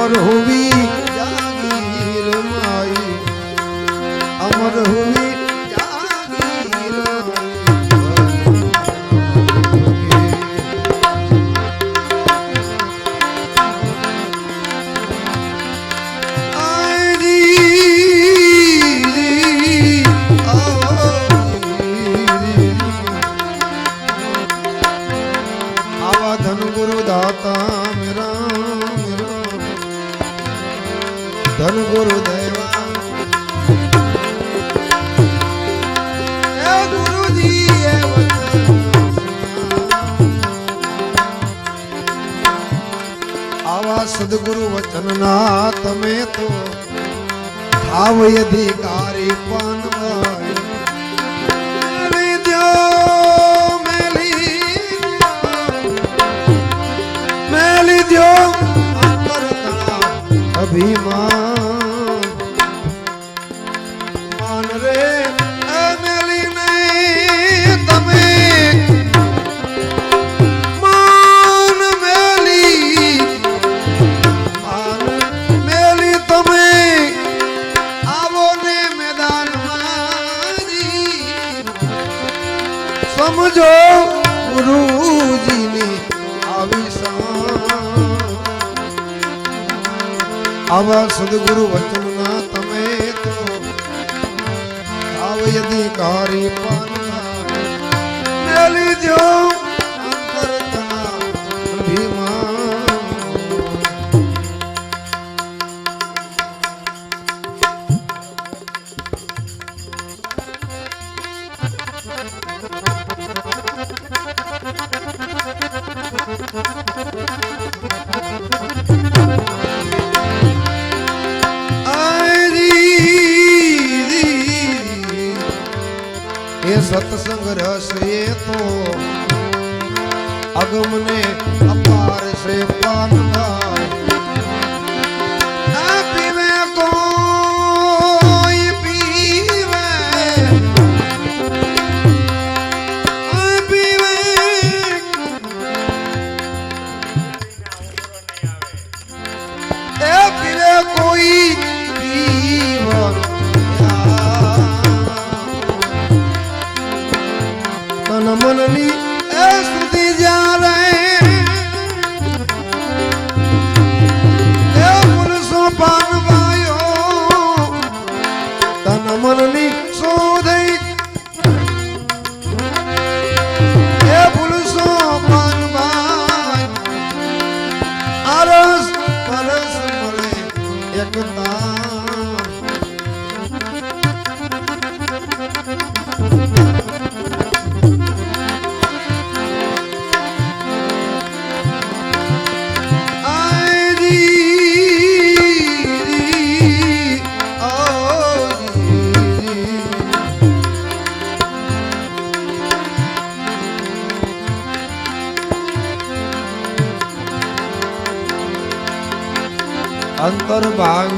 আমার হবি। સદગુરુ વચનના તમે તો ભાવ અધિકારી પણ મેલી દો અંતર અભિમાન આવા સદગુરુ વચનના તમે તો આવ અધિકારી પાનના મેલી જો સત્સંગ રસ એ તો અગમને અપાર છે આ પીવે. કોઈ પીવે. પીવે એ પીવે. সোনালী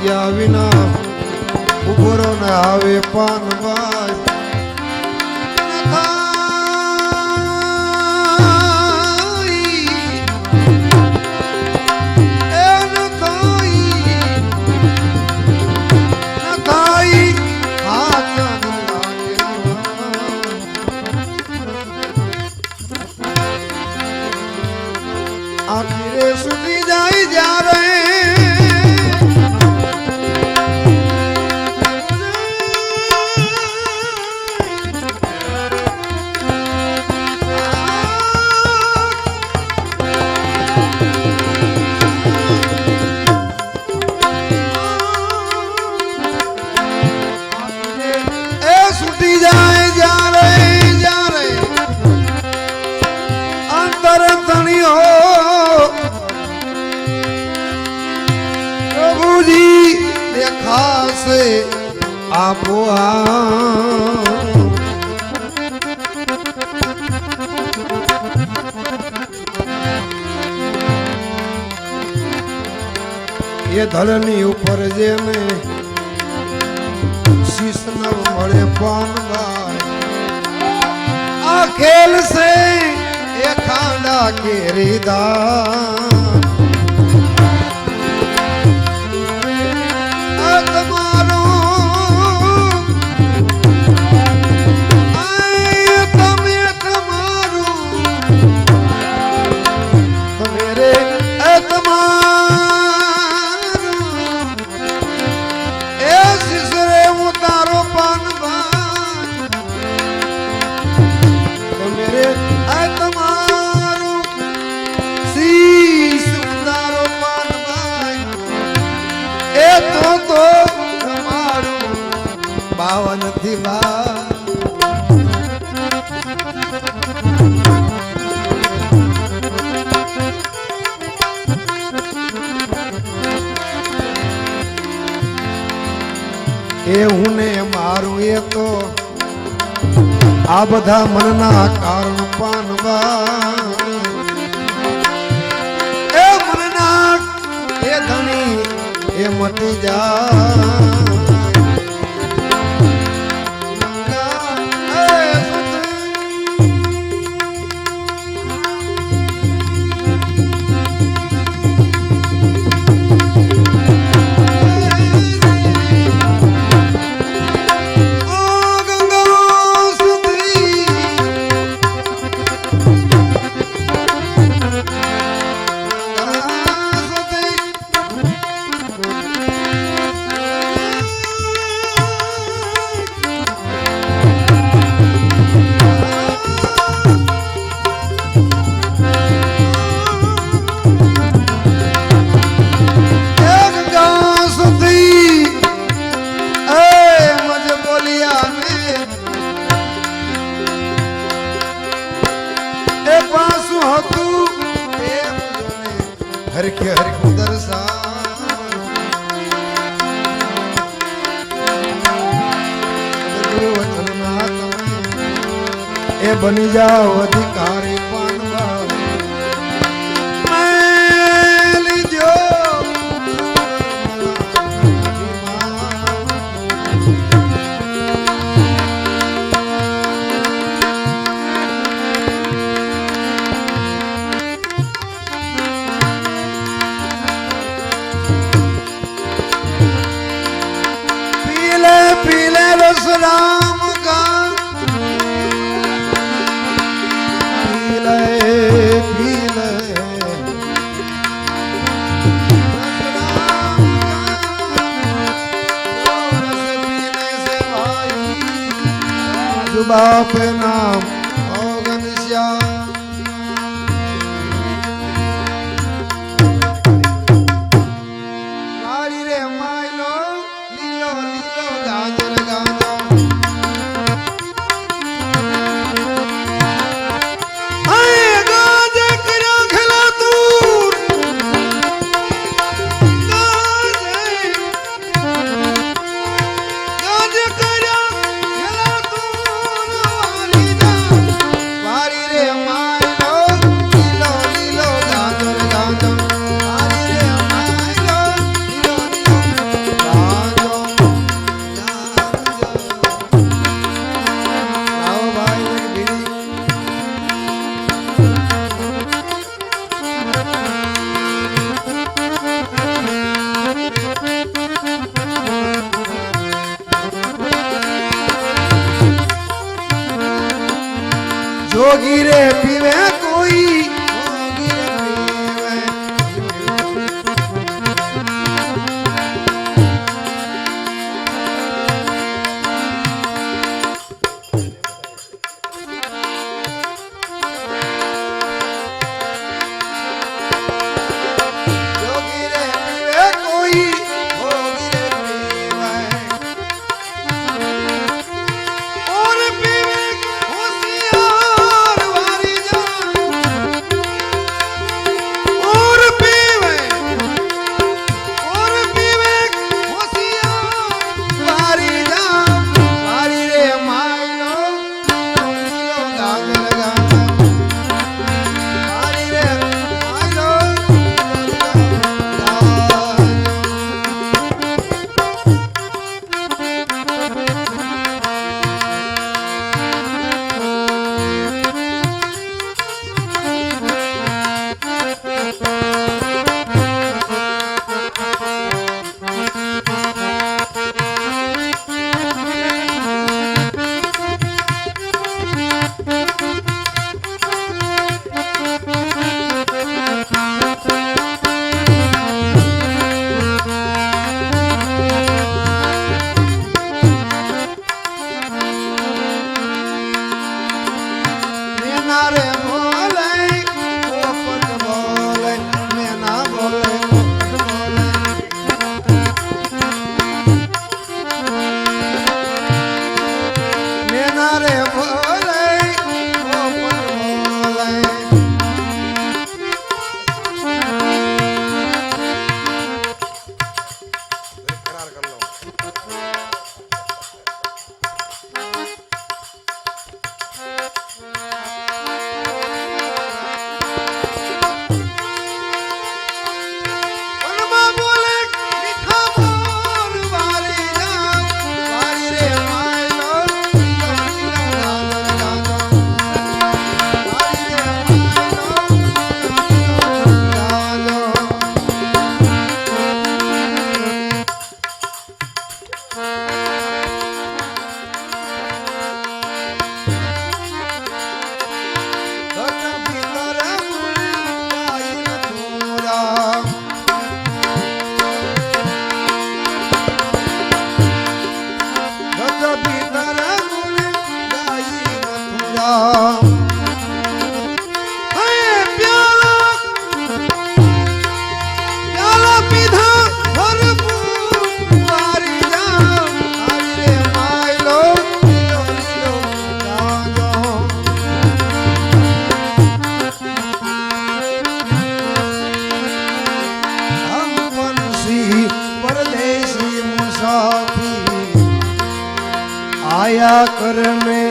ભાંગ્યા વિના ઉભરો ને આવે પાનભાઈ આપો એ ધરની ઉપર જેને શીશ નવ મળે પાનભાઈ આ ખેલ છે, એ ખાંડા કેરી એ હું ને મારું એ તો આ બધા મનના કારણ પાનવા. એ મનના એ ધણી, એ મટી જા. હર કે હર દર્શા એ બની જાઓ અધિકારી अपना જોગી રે પીવે આયા કરને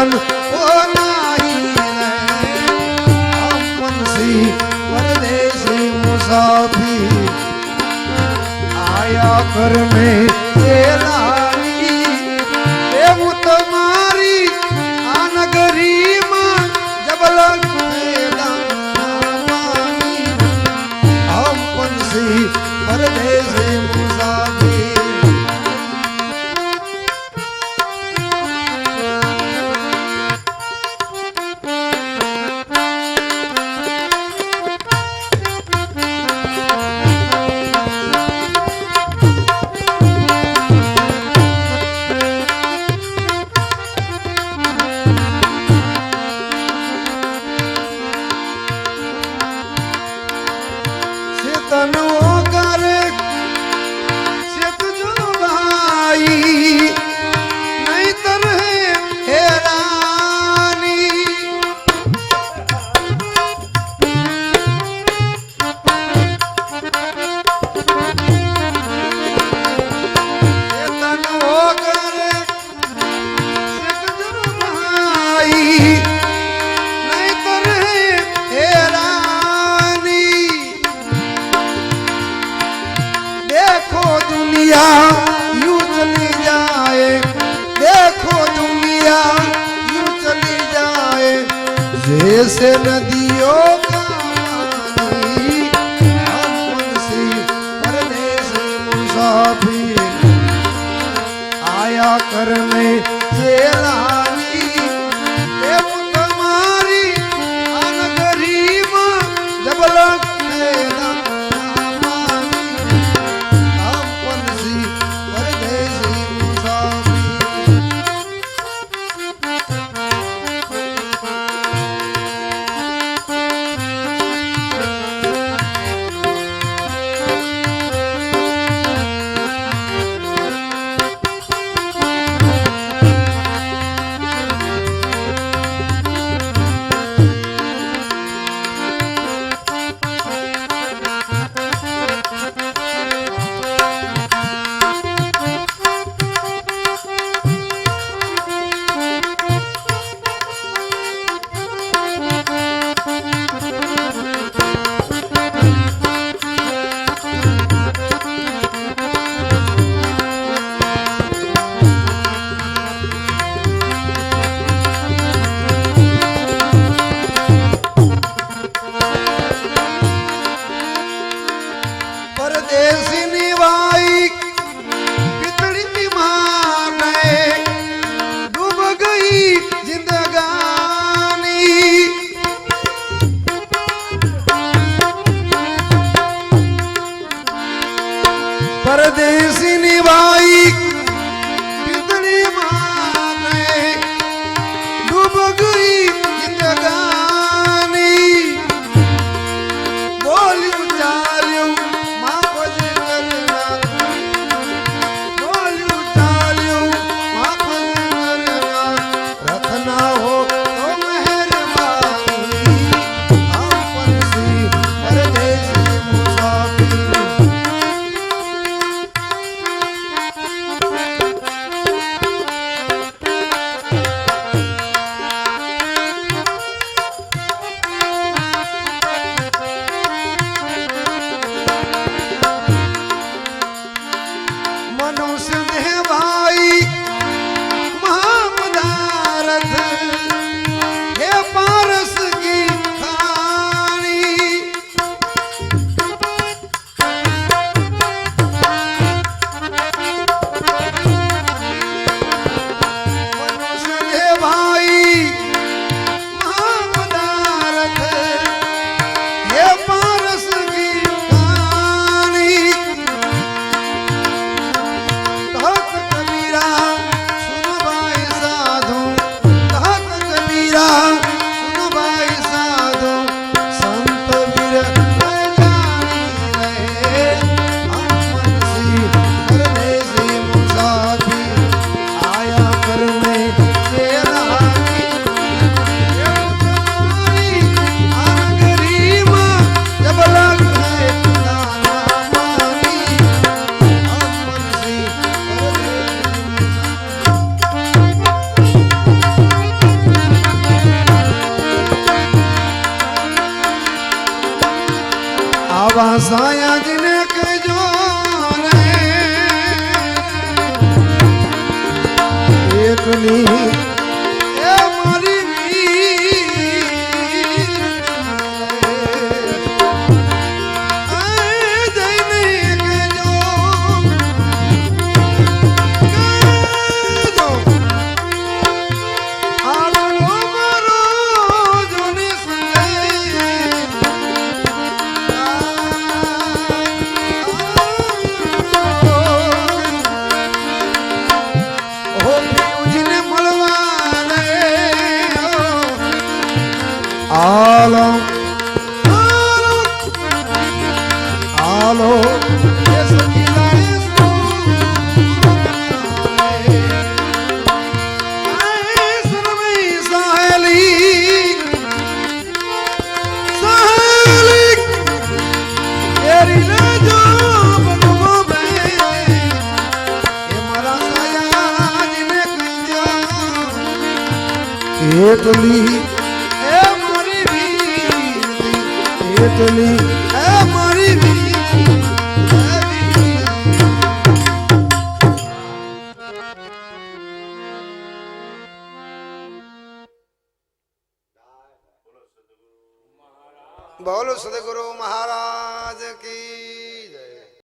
રે અમનસી પરદેશી મુસાફી આયા કરને એટલી એ મારી વીર એટલી